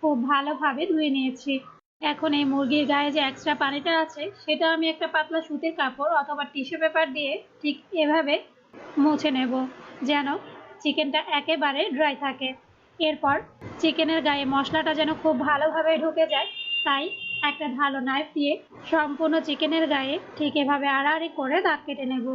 খুব ভালোভাবে ধুয়ে নিয়েছি। এখন এই মুরগির গায়ে যে এক্সট্রা পানিটা আছে, সেটা আমি একটা পাতলা সুতির কাপড় অথবা টিস্যু পেপার দিয়ে ঠিক এভাবে মুছে নেব, যেন চিকেনটা একেবারে ড্রাই থাকে। এরপর চিকেনের গায়ে মশলাটা যেন খুব ভালোভাবে ঢুকে যায়, তাই একটা ভালো নাইফ দিয়ে সম্পূর্ণ চিকেনের গায়ে ঠিক এভাবে আড়াআড়ি করে দাগ কেটে নেব।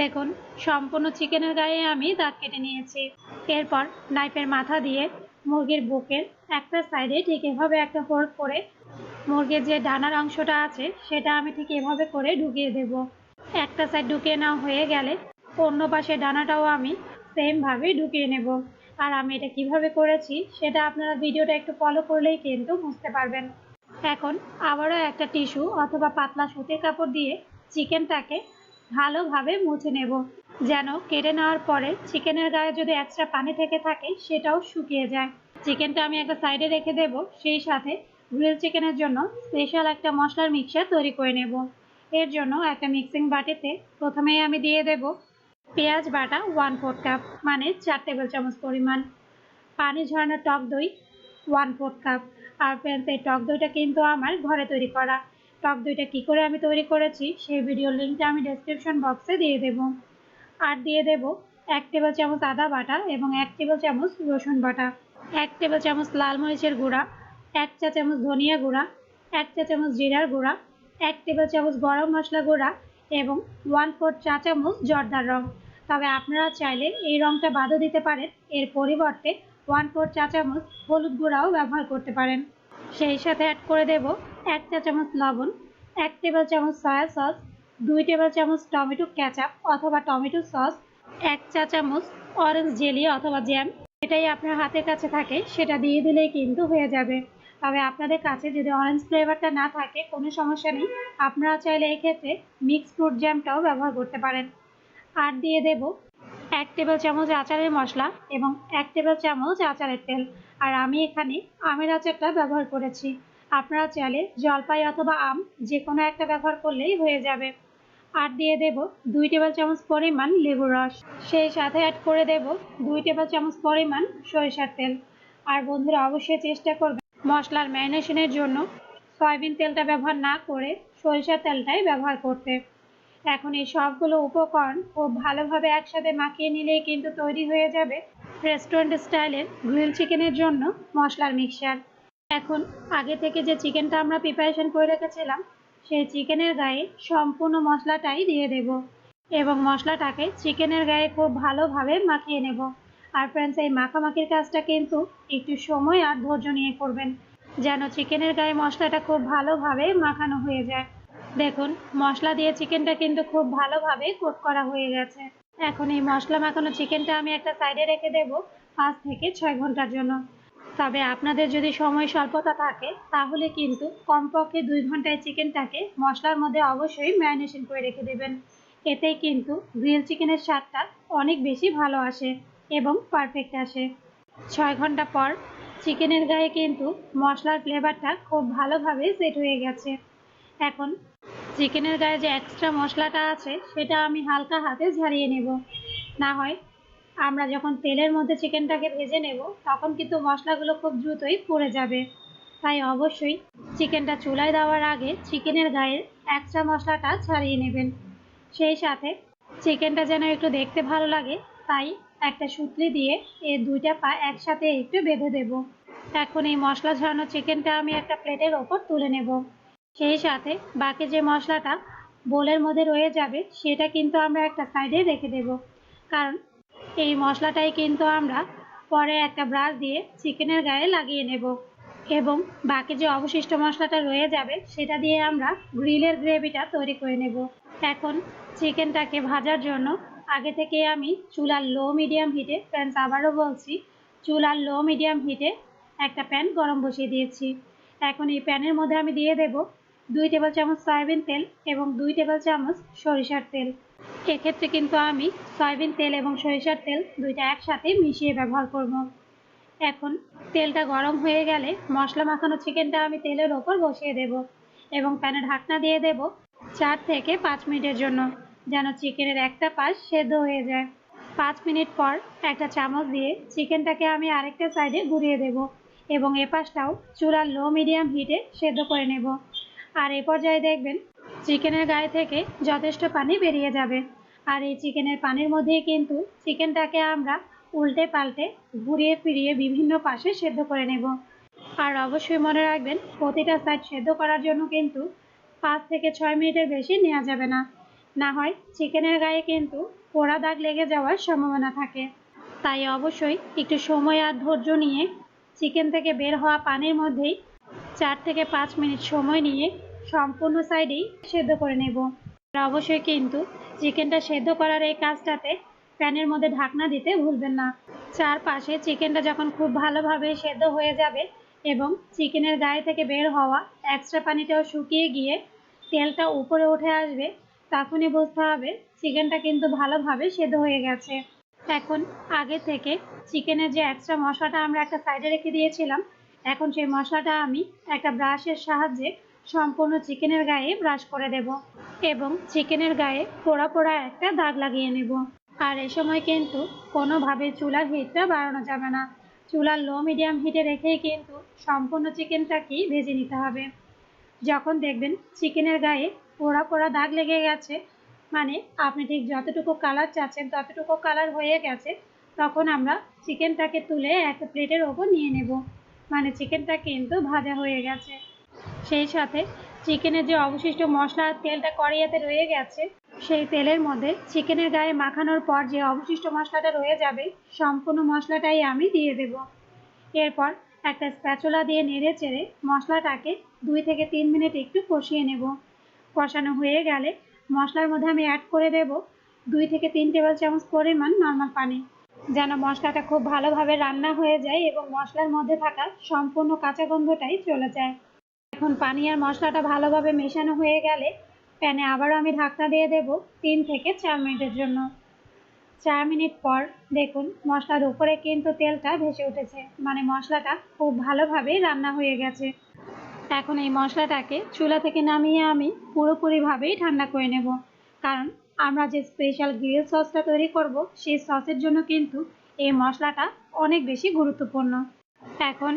দেখুন, সম্পূর্ণ চিকেনের গায়ে আমি দাগ কেটে নিয়েছি। এরপর নাইফের মাথা দিয়ে মুরগির বুকের একটা সাইডে ঠিক এভাবে একটা হোল করে মুরগির যে ডানার অংশটা আছে, সেটা আমি ঠিক এভাবে করে ঢুকিয়ে দেব। একটা সাইড ঢুকিয়ে নেওয়া হয়ে গেলে অন্য পাশে ডানাটাও আমি সেমভাবে ঢুকিয়ে নেব। আর আমি এটা কীভাবে করেছি, সেটা আপনারা ভিডিওটা একটু ফলো করলেই কিন্তু বুঝতে পারবেন। এখন আবারও একটা টিস্যু অথবা পাতলা সুতির কাপড় দিয়ে চিকেনটাকে ভালোভাবে মুছে নেব, যেন কেটে নেওয়ার পরে চিকেনের গায়ে যদি এক্সট্রা পানি থেকে থাকে, সেটাও শুকিয়ে যায়। চিকেনটা আমি একটা সাইডে রেখে দেব, সেই সাথে গ্রিল চিকেনের জন্য স্পেশাল একটা মশলার মিক্সচার তৈরি করে নেব। এর জন্য একটা মিক্সিং বাটিতে প্রথমেই আমি দিয়ে দেব পেঁয়াজ বাটা ওয়ান ফোর্থ কাপ মানে চার টেবিল চামচ পরিমাণ। পানি ঝরানো টক দই ওয়ান ফোর্থ কাপ আর এই টক দইটা কিন্তু আমার ঘরে তৈরি করা। টক দইটা কী করে আমি তৈরি করেছি, সেই ভিডিওর লিঙ্কটা আমি ডেসক্রিপশন বক্সে দিয়ে দেব। আর দিয়ে দেব এক টেবিল চামচ আদা বাটা এবং এক টেবিল চামচ রসুন বাটা। এক টেবিল চামচ লাল মরিচের গুঁড়া, এক চা চামচ ধনিয়া গুঁড়া, এক চা চামচ জিরার গুঁড়া, এক টেবিল চামচ গরম মশলা গুঁড়া এবং ওয়ান ফোর চা চামচ জর্দার রং। তবে আপনারা চাইলে এই রংটা বাদও দিতে পারেন। এর পরিবর্তে ওয়ান ফোর চা চামচ হলুদ গুঁড়াও ব্যবহার করতে পারেন। সেই সাথে অ্যাড করে দেব এক চা চামচ লবণ, এক টেবিল চামচ সয়া সস দুই টেবিল চামচ টমেটো ক্যাচাপ অথবা টমেটো সস এক চা চামচ অরেঞ্জ জেলি অথবা জ্যাম এটাই আপনার হাতের কাছে থাকে, সেটা দিয়ে দিলেই কিন্তু হয়ে যাবে। তবে আপনাদের কাছে যদি অরেঞ্জ ফ্লেভারটা না থাকে, কোনো সমস্যা নেই। আপনারা চাইলে এক্ষেত্রে মিক্স ফ্রুট জ্যামটাও ব্যবহার করতে পারেন। আর দিয়ে দেব এক টেবিল চামচ আচারের মশলা এবং এক টেবিল চামচ আচারের তেল। আর আমি এখানে আমের আচারটা ব্যবহার করেছি। আপনারা চাইলে জলপাই অথবা আম যে কোনো একটা ব্যবহার করলেই হয়ে যাবে। আর দিয়ে দেব দুই টেবিল চামচ পরিমাণ লেবুর রস। সেই সাথে অ্যাড করে দেব দুই টেবিল চামচ পরিমাণ সরিষার তেল। আর বন্ধুরা, অবশ্যই চেষ্টা করবেন মশলার ম্যারিনেশনের জন্য সয়াবিন তেলটা ব্যবহার না করে সরিষার তেলটাই ব্যবহার করতে। এখন এই সবগুলো উপকরণ খুব ভালোভাবে একসাথে মাখিয়ে নিলেই কিন্তু তৈরি হয়ে যাবে রেস্টুরেন্ট স্টাইলের গ্রিল চিকেনের জন্য মশলার মিক্সচার। এখন আগে থেকে যে চিকেনটা আমরা প্রিপারেশন করে রেখেছিলাম সেই চিকেনের গায়ে সম্পূর্ণ মশলাটাই দিয়ে দেব এবং মশলাটাকে চিকেনের গায়ে খুব ভালোভাবে মাখিয়ে নেব। আর ফ্রেন্ডস এই মাখামাখির কাজটা কিন্তু একটু সময় আর ধৈর্য নিয়ে করবেন, যেন চিকেনের গায়ে মশলাটা খুব ভালোভাবে মাখানো হয়ে যায়। দেখুন, মশলা দিয়ে চিকেনটা কিন্তু খুব ভালোভাবে কোট করা হয়ে গেছে। এখন এই মশলা মাখানো চিকেনটা আমি একটা সাইডে রেখে দেব পাঁচ থেকে ছয় ঘণ্টার জন্য। তবে আপনাদের যদি সময় স্বল্পতা থাকে, তাহলে কিন্তু কমপক্ষে দুই ঘন্টায় চিকেনটাকে মশলার মধ্যে অবশ্যই ম্যারিনেশন করে রেখে দেবেন। এতেই কিন্তু গ্রিল চিকেনের স্বাদটা অনেক বেশি ভালো আসে এবং পারফেক্ট আসে। ছয় ঘণ্টা পর চিকেনের গায়ে কিন্তু মশলার ফ্লেভারটা খুব ভালোভাবে সেট হয়ে গেছে। এখন চিকেনের গায়ে যে এক্সট্রা মশলাটা আছে, সেটা আমি হালকা হাতে ঝারিয়ে নেব। না হয় আমরা যখন তেলের মধ্যে চিকেনটাকে ভেজে নেব, তখন কিন্তু মশলাগুলো খুব দ্রুতই পুড়ে যাবে। তাই অবশ্যই চিকেনটা চুলায় দেওয়ার আগে চিকেনের গায়ের এক্সট্রা মশলাটা ছাড়িয়ে নেবেন। সেই সাথে চিকেনটা যেন একটু দেখতে ভালো লাগে, তাই একটা সুতলি দিয়ে এর দুইটা পা একসাথে একটু বেঁধে দেব। এখন এই মশলা ঝরানো চিকেনটা আমি একটা প্লেটের ওপর তুলে নেব। সেই সাথে বাকি যে মশলাটা বোলের মধ্যে রয়ে যাবে, সেটা কিন্তু আমরা একটা সাইডে রেখে দেব। কারণ এই মশলাটাই কিন্তু আমরা পরে একটা ব্রাশ দিয়ে চিকেনের গায়ে লাগিয়ে নেব। এবং বাকি যে অবশিষ্ট মশলাটা রয়ে যাবে, সেটা দিয়ে আমরা গ্রিলের গ্রেভিটা তৈরি করে নেব। এখন চিকেনটাকে ভাজার জন্য আগে থেকে আমি চুলার লো মিডিয়াম হিটে ফ্রেন্ডস আবারও বলছি, চুলার লো মিডিয়াম হিটে একটা প্যান গরম বসিয়ে দিয়েছি। এখন এই প্যানের মধ্যে আমি দিয়ে দেব দুই টেবিল চামচ সয়াবিন তেল এবং দুই টেবিল চামচ সরিষার তেল। এক্ষেত্রে কিন্তু আমি সয়াবিন তেল এবং সরিষার তেল দুইটা একসাথে মিশিয়ে ব্যবহার করব। এখন তেলটা গরম হয়ে গেলে মশলা মাখানো চিকেনটা আমি তেলের ওপর বসিয়ে দেব এবং প্যানে ঢাকনা দিয়ে দেব চার থেকে পাঁচ মিনিটের জন্য, যেন চিকেনের একটা পাশ সেদ্ধ হয়ে যায় পাঁচ মিনিট পর একটা চামচ দিয়ে চিকেনটাকে আমি আরেকটা সাইডে ঘুরিয়ে দেব এবং এ পাশটাও চুলার লো মিডিয়াম হিটে সেদ্ধ করে নেব আর এ পর্যায়ে দেখবেন চিকেনের গায়ে থেকে যথেষ্ট পানি বেরিয়ে যাবে। আর এই চিকেনের পানির মধ্যেই কিন্তু চিকেনটাকে আমরা উল্টে পাল্টে ঘুরিয়ে ফিরিয়ে বিভিন্ন পাশে সেদ্ধ করে নেব। আর অবশ্যই মনে রাখবেন, প্রতিটা সাইড সেদ্ধ করার জন্য কিন্তু পাঁচ থেকে ছয় মিনিটের বেশি নেওয়া যাবে না। না হয় চিকেনের গায়ে কিন্তু পোড়া দাগ লেগে যাওয়ার সম্ভাবনা থাকে। তাই অবশ্যই একটু সময় আর ধৈর্য নিয়ে চিকেন থেকে বের হওয়া পানির মধ্যেই চার থেকে পাঁচ মিনিট সময় নিয়ে সম্পূর্ণ সাইডেই সেদ্ধ করে নেব। অবশ্যই কিন্তু চিকেনটা সেদ্ধ করার এই কাজটাতে প্যানের মধ্যে ঢাকনা দিতে ভুলবেন না। চারপাশে চিকেনটা যখন খুব ভালোভাবে সেদ্ধ হয়ে যাবে এবং চিকেনের গায়ে থেকে বের হওয়া এক্সট্রা পানিটাও শুকিয়ে গিয়ে তেলটা উপরে উঠে আসবে, তখনই বুঝতে হবে চিকেনটা কিন্তু ভালোভাবে সেদ্ধ হয়ে গেছে। এখন আগে থেকে চিকেনের যে এক্সট্রা মশলাটা আমরা একটা সাইডে রেখে দিয়েছিলাম, এখন সেই মশলাটা আমি একটা ব্রাশের সাহায্যে সম্পূর্ণ চিকেনের গায়ে ব্রাশ করে দেব এবং চিকেনের গায়ে পোড়া পোড়া একটা দাগ লাগিয়ে নেব। আর এ সময় কিন্তু কোনোভাবে চুলার হিটটা বাড়ানো যাবে না। চুলার লো মিডিয়াম হিটে রেখেই কিন্তু সম্পূর্ণ চিকেনটাকেই ভেজে নিতে হবে। যখন দেখবেন চিকেনের গায়ে পোড়া পোড়া দাগ লেগে গেছে মানে আপনি ঠিক যতটুকু কালার চাচ্ছেন ততটুকু কালার হয়ে গেছে, তখন আমরা চিকেনটাকে তুলে একটা প্লেটের ওপর নিয়ে নেব। মানে চিকেনটা কিন্তু ভাজা হয়ে গেছে। সেই সাথে চিকেনের যে অবশিষ্ট মশলা তেলটা কড়াইয়াতে রয়ে গেছে, সেই তেলের মধ্যে চিকেনের গায়ে মাখানোর পর যে অবশিষ্ট মশলাটা রয়ে যাবে, সম্পূর্ণ মশলাটাই আমি দিয়ে দেব। এরপর একটা স্প্যাচুলা দিয়ে নেড়ে চেড়ে মশলাটাকে দুই থেকে তিন মিনিট একটু কষিয়ে নেব। কষানো হয়ে গেলে মশলার মধ্যে আমি অ্যাড করে দেব দুই থেকে তিন টেবিল চামচ পরিমাণ নর্মাল পানি। যেন মশলাটা খুব ভালোভাবে রান্না হয়ে যায় এবং মশলার মধ্যে থাকা সম্পূর্ণ কাঁচা গন্ধটাই চলে যায়। এখন পানি আর মশলাটা ভালোভাবে মেশানো হয়ে গেলে প্যানে আবারও আমি ঢাকনা দিয়ে দেব তিন থেকে চার মিনিটের জন্য। চার মিনিট পর দেখুন, মশলার উপরে কিন্তু তেলটা ভেসে উঠেছে। মানে মশলাটা খুব ভালোভাবে রান্না হয়ে গেছে। এখন এই মশলাটাকে চুলা থেকে নামিয়ে আমি পুরোপুরিভাবেই ঠান্ডা করে নেব। কারণ আমরা যে স্পেশাল গ্রিল সসটা তৈরি করব, সেই সসের জন্য কিন্তু এই মশলাটা অনেক বেশি গুরুত্বপূর্ণ। এখন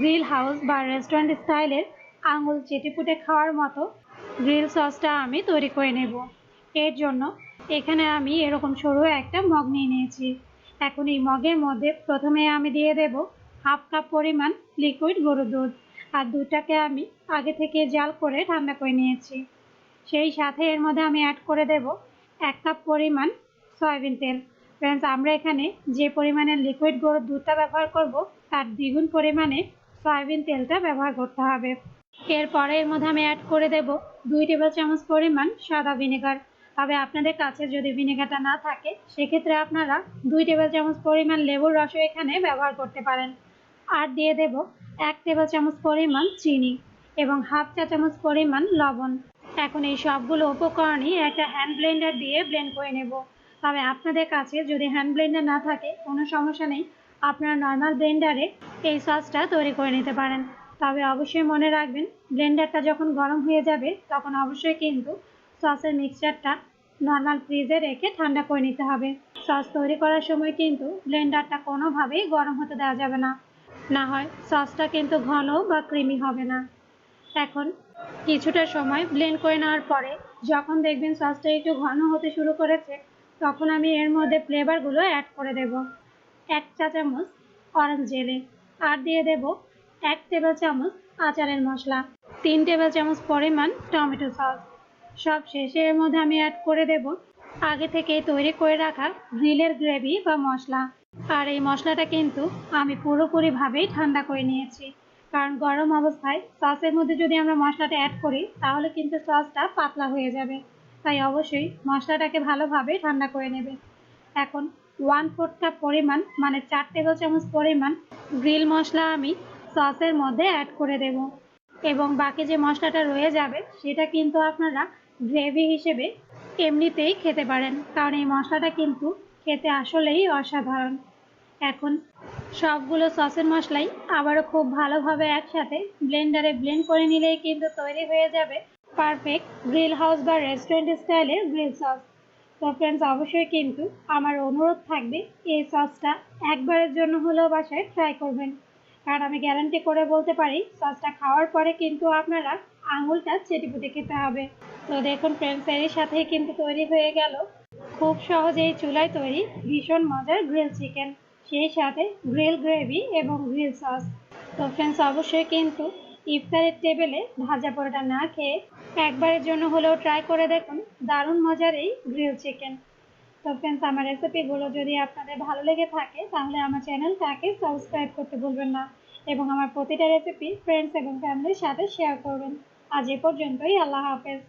গ্রিল হাউস বা রেস্টুরেন্ট স্টাইলের আঙুল চেটে চেটেপুটে খাওয়ার মতো গ্রিল সসটা আমি তৈরি করে নেব। এর জন্য এখানে আমি এরকম সরু একটা মগ নিয়ে নিয়েছি। এখন এই মগের মধ্যে প্রথমে আমি দিয়ে দেব হাফ কাপ পরিমাণ লিকুইড গরুর দুধ আর দুধটাকে আমি আগে থেকে জাল করে ঠান্ডা করে নিয়েছি। সেই সাথে এর মধ্যে আমি অ্যাড করে দেব এক কাপ পরিমাণ সয়াবিন তেল। ফ্রেন্ডস আমরা এখানে যে পরিমাণে লিকুইড গরুর দুধটা ব্যবহার করব, তার দ্বিগুণ পরিমাণে সয়াবিন তেলটা ব্যবহার করতে হবে। এরপরে এর মধ্যে আমি অ্যাড করে দেব দুই টেবিল চামচ পরিমাণ সাদা ভিনেগার তবে আপনাদের কাছে যদি ভিনেগারটা না থাকে, সেক্ষেত্রে আপনারা দুই টেবিল চামচ পরিমাণ লেবুর রসও এখানে ব্যবহার করতে পারেন। আর দিয়ে দেব এক টেবিল চামচ পরিমাণ চিনি এবং হাফ চা চামচ পরিমাণ লবণ। এখন এই সবগুলো উপকরণই একটা হ্যান্ড ব্লেন্ডার দিয়ে ব্লেন্ড করে নেব। তবে আপনাদের কাছে যদি হ্যান্ড ব্লেন্ডার না থাকে, কোনো সমস্যা নেই। আপনারা নর্মাল ব্লেন্ডারে এই সসটা তৈরি করে নিতে পারেন। তবে অবশ্যই মনে রাখবেন, ব্লেন্ডারটা যখন গরম হয়ে যাবে, তখন অবশ্যই কিন্তু সসের মিক্সচারটা নর্মাল ফ্রিজে রেখে ঠান্ডা করে নিতে হবে। সস তৈরি করার সময় কিন্তু ব্লেন্ডারটা কোনোভাবেই গরম হতে দেওয়া যাবে না। না হয় সসটা কিন্তু ঘন বা ক্রিমি হবে না। এখন কিছুটা সময় ব্লেন্ড করে নেওয়ার পরে যখন দেখবেন সসটা একটু ঘন হতে শুরু করেছে, তখন আমি এর মধ্যে ফ্লেভারগুলো অ্যাড করে দেব। এক চা চামচ অরেঞ্জ জেলি আর দিয়ে দেব এক টেবিল চামচ আচারের মশলা, তিন টেবিল চামচ পরিমাণ টমেটো সস। সব শেষে এর মধ্যে আমি অ্যাড করে দেব আগে থেকে তৈরি করে রাখা গ্রিলের গ্রেভি বা মশলা। আর এই মশলাটা কিন্তু আমি পুরোপুরিভাবেই ঠান্ডা করে নিয়েছি। কারণ গরম অবস্থায় সসের মধ্যে যদি আমরা মশলাটা অ্যাড করি, তাহলে কিন্তু সসটা পাতলা হয়ে যাবে। তাই অবশ্যই মশলাটাকে ভালোভাবে ঠান্ডা করে নেবে। এখন ওয়ান ফোর্থ কাপ পরিমাণ মানে চার টেবিল চামচ পরিমাণ গ্রিল মশলা আমি সসের মধ্যে অ্যাড করে দেব। এবং বাকি যে মশলাটা রয়ে যাবে, সেটা কিন্তু আপনারা গ্রেভি হিসেবে এমনিতেই খেতে পারেন। কারণ এই মশলাটা কিন্তু খেতে আসলেই অসাধারণ। এখন সবগুলো সসের মশলাই আবারও খুব ভালোভাবে একসাথে ব্লেন্ডারে ব্লেন্ড করে নিলেই কিন্তু তৈরি হয়ে যাবে পারফেক্ট গ্রিল হাউস বা রেস্টুরেন্ট স্টাইলের গ্রিল সস। তো ফ্রেন্ডস অবশ্যই কিন্তু আমার অনুরোধ থাকবে এই সসটা একবারের জন্য হলেও বাসায় ট্রাই করবেন। কারণ আমি গ্যারান্টি করে বলতে পারি সসটা খাওয়ার পরে কিন্তু আপনারা আঙুলটা চেটেপুটে খেতে হবে। তো দেখুন ফ্রেন্ডস এর সাথেই কিন্তু তৈরি হয়ে গেল। খুব সহজেই চুলায় তৈরি ভীষণ মজার গ্রিল চিকেন সেই সাথে গ্রিল গ্রেভি এবং গ্রিল সস তো ফ্রেন্ডস অবশ্যই কিন্তু ইফতারের টেবিলে ভাজা পরোটা না খেয়ে একবারের জন্য হলেও ট্রাই করে দেখুন, দারুণ মজার এই গ্রিল চিকেন তো ফ্রেন্ডস আমার রেসিপিগুলো যদি আপনাদের ভালো লেগে থাকে, তাহলে আমার চ্যানেলটাকে সাবস্ক্রাইব করতে ভুলবেন না। এবং আমার প্রতিটা রেসিপি ফ্রেন্ডস এবং ফ্যামিলির সাথে শেয়ার করবেন। আজ এ পর্যন্তই, আল্লাহ হাফেজ।